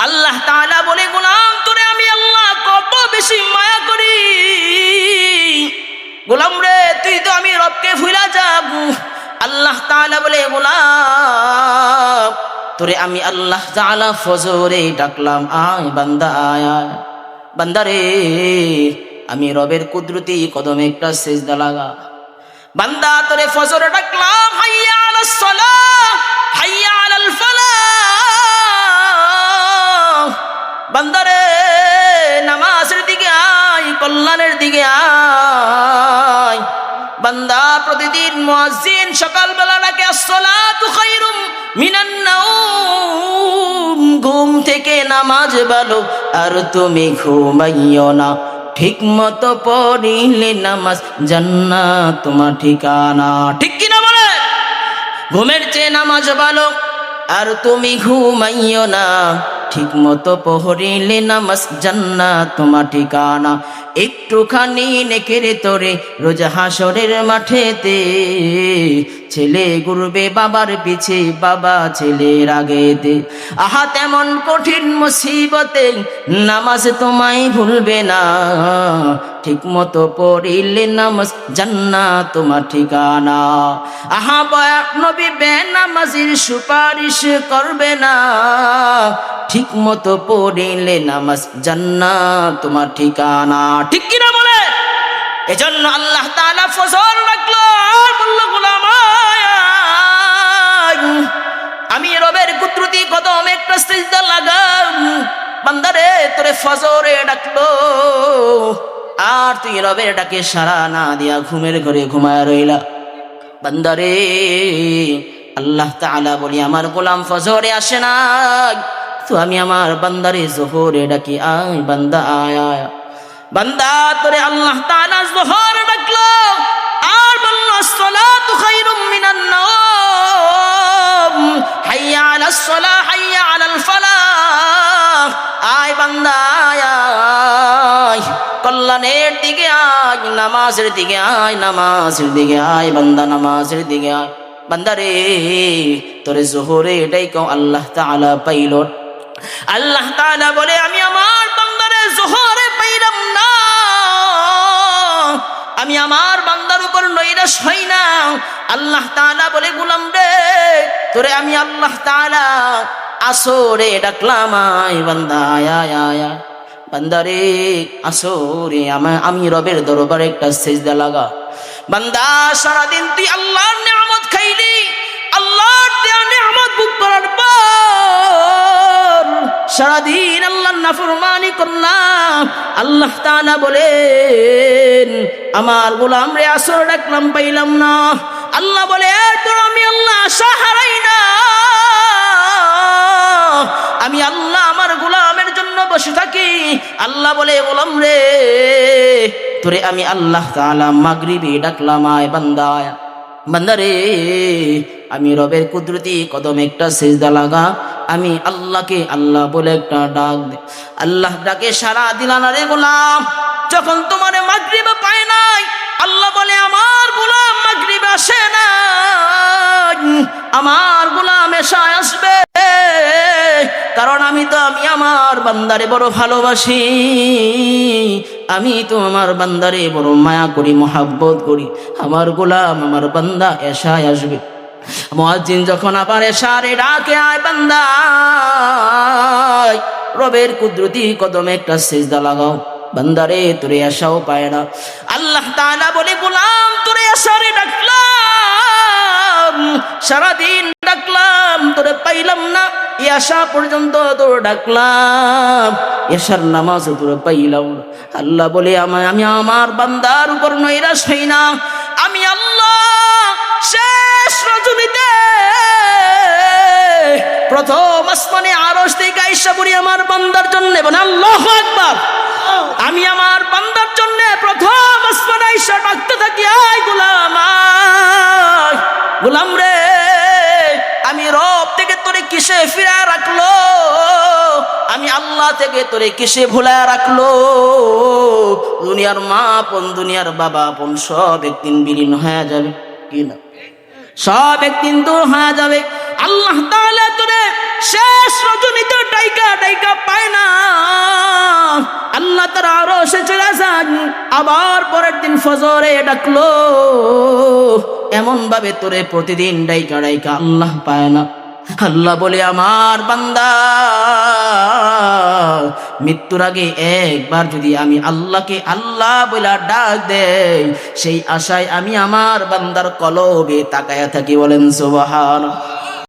আল্লাহ তাআলা বলে, গোলাম তোরে আমি আল্লাহ কত বেশি মায়া করি। গোলাম রে, তুই তো আমি রবকে ভুলা যাব। আল্লাহ তাআলা বলে, গোলাম, তোরে আমি আল্লাহ তাআলা ফজরে ডাকলাম। আয় বান্দা, আয় আয়। বান্দা রে, আমি রবের কুদরতি কদমে একটা সেজদা লাগা। বান্দা, তোরে ফজরে ডাকলাম। হাইয়া আলাস সালাহ, হাইয়া আলাল ফালাহ। বান্দারে, নামাজের দিকে আয়, কল্যাণের দিকে আয়। বান্দা, প্রতিদিন মুয়াজ্জিন সকালবেলা ডাকে, আসসালাতু খায়রুম মিনান নাউম ঘুম থেকে নামাজ ভালো আর তুমি ঘুমাইও না। ঠিক মতো পড়িলে নামাজ জান্নাত তোমার ঠিকানা। ঠিক কিনা বলে? ঘুমের চেয়ে নামাজ ভালো আর তুমি ঘুমাইও না। ঠিক মতো পহরিলে নামাজ জান্নাত তোমার ঠিকানা। একটুখানি নেকের তোরে রোজ হাসরের মাঠেতে ছেলে ঘুরবে বাবার পিছে, বাবা ছেলের আগেতে। আহা, তেমন কঠিন মুসিবতে নামাজ তোমায় ভুলবে না। ঠিক মতো পড়িলে নামাজ জান্নাত তোমার ঠিকানা। আহা বয়া নবী বে নামাজির সুপারিশ করবে না। ঠিক মতো পড়িলে নামাজ জান্নাত তোমার ঠিকানা। ঠিক কিনা বলে? এজন্য আল্লাহ তাআলা ফজর রাখল, আর। আমি রবের কুদরতি কদম একটা সিজদা লাগাম। বান্দারে, তোরে ফজরে ডাকলো। আর তুই রবের ডাকে সারা না দিয়া ঘুমের ঘরে ঘুমায় রইলা। বান্দারে, আল্লাহ তাআলা বলি, আমার গোলাম ফজরে আসে না তো আমি আমার বান্দারে জোহরে ডাকি, আয় বান্দা, আয় আয়। বান্দা তোরে আল্লাহ তাআলা জোহর ডাকলো, আর বলল সালাতু খায়রুম মিনান নাওম হাইয়া আলাস সালাহ হাইয়া আলাল ফালাহ আয় বান্দা, আয় আয়। কল্যাণের দিকে আয়, নামাজের দিকে আয়, নামাজের দিকে আয়, বান্দা, নামাজের দিকে আয়। বান্দা রে, তোরে জোহরে এটাই কও আল্লাহ তাআলা পাইল আল্লাহ তাআলা বলে, আমি আমার বান্দারে জোহরে পাইলাম না। আমি আমার বান্দার উপর নৈরাশ হই না। আল্লাহ তাআলা বলে, গুলাম রে, তোরে আমি আল্লাহ তাআলা আসরে ডাকলাম, আয় বান্দা। বান্দারে আসরে, আমা, আমি রবের দরবারে একটা সেজদা লাগা। বান্দা, সারাদিন তুই আল্লাহর সারাদিন আল্লাহর নাফরমানি করলাম। আল্লাহ তাআলা বলেন, আমার গোলাম রে, আসর ডাকলাম, পাইলাম না। আল্লাহ বলে এরপর আমি আল্লাহ আশা হারাই না। আমি আল্লাহ আমার গোলামের জন্য বসে থাকি। আল্লাহ বলে গোলাম রে, তোরে আমি আল্লাহ তাআলা মাগরিবি ডাকলাম, আয় বান্দায় বান্দারে আমি রবের কুদরতি কদম একটা সেজদা লাগা আমি আল্লাহকে আল্লাহ বলে একটা ডাক দে। আল্লাহ ডাকে, সারা দিলানা রে গোলাম। যখন তোমার মাগরিব পায় নাই, আল্লাহ বলে, আমার গোলাম মাগরিব আসে না আমার গোলাম এসায় আসবে। কারণ আমি তো, আমি আমার বান্দারে বড় ভালোবাসি। আমি তো আমার বান্দারে বড় মায়া করি, মহাব্বত করি। আমার গোলাম, আমার বান্দা এসায় আসবে। মুয়াজ্জিন যখন আবার এসারে ডাকে, আয় বান্দা রবের কুদরতি কদমে একটা সেজদা লাগাও। বান্দারে তোরে আশাও পায় না। আল্লাহ তাআলা বলে, গোলাম, তোরে আশারে ডাকলাম। সারাদিন ডাকলাম, তোরে পাইলাম না। এই আশা পর্যন্ত তোর ডাকলাম। এসার নামাজ তোরে পাইলাম। আল্লাহ বলে আমি আমার বান্দার উপর নৈরাশ হই না। আমি আল্লাহ শেষ রজনীতে। প্রথম আসমানে আরশ থেকে আইসা পড়ি আমার বান্দার জন্য। আল্লাহ একবার আমি আমার বান্দার জন্য প্রথম আসমানে আইসা ডাকতে থাকি, আয় গোলাম গোলাম রে, আমি রব থেকে তোরে কিসে ফিরা রাখল? আমি আল্লাহ থেকে তোরে কিসে ভুলা রাখল? দুনিয়ার মা আপন দুনিয়ার বাবা আপন সব একদিন বিলীন হয়ে যাবে। কি না সব একদিন দূর হয়ে যাবে। আল্লাহ তাআলা তোরে শেষ রজনীতে ডাইকা ডাইকা পায় না। আল্লাহ তার আরও সে চলে আবার পরের দিন ফজরে ডাকলো। এমন ভাবে তোরে প্রতিদিন ডাইকা ডাইকা আল্লাহ পায় না। আল্লাহ বলে, আমার বান্দা, মৃত্যুর আগে একবার যদি আমি আল্লাহকে আল্লাহ বলে ডাক দেই, সেই আশায় আমি আমার বান্দার কলবে তাকায়া থাকি বলেন সুবহান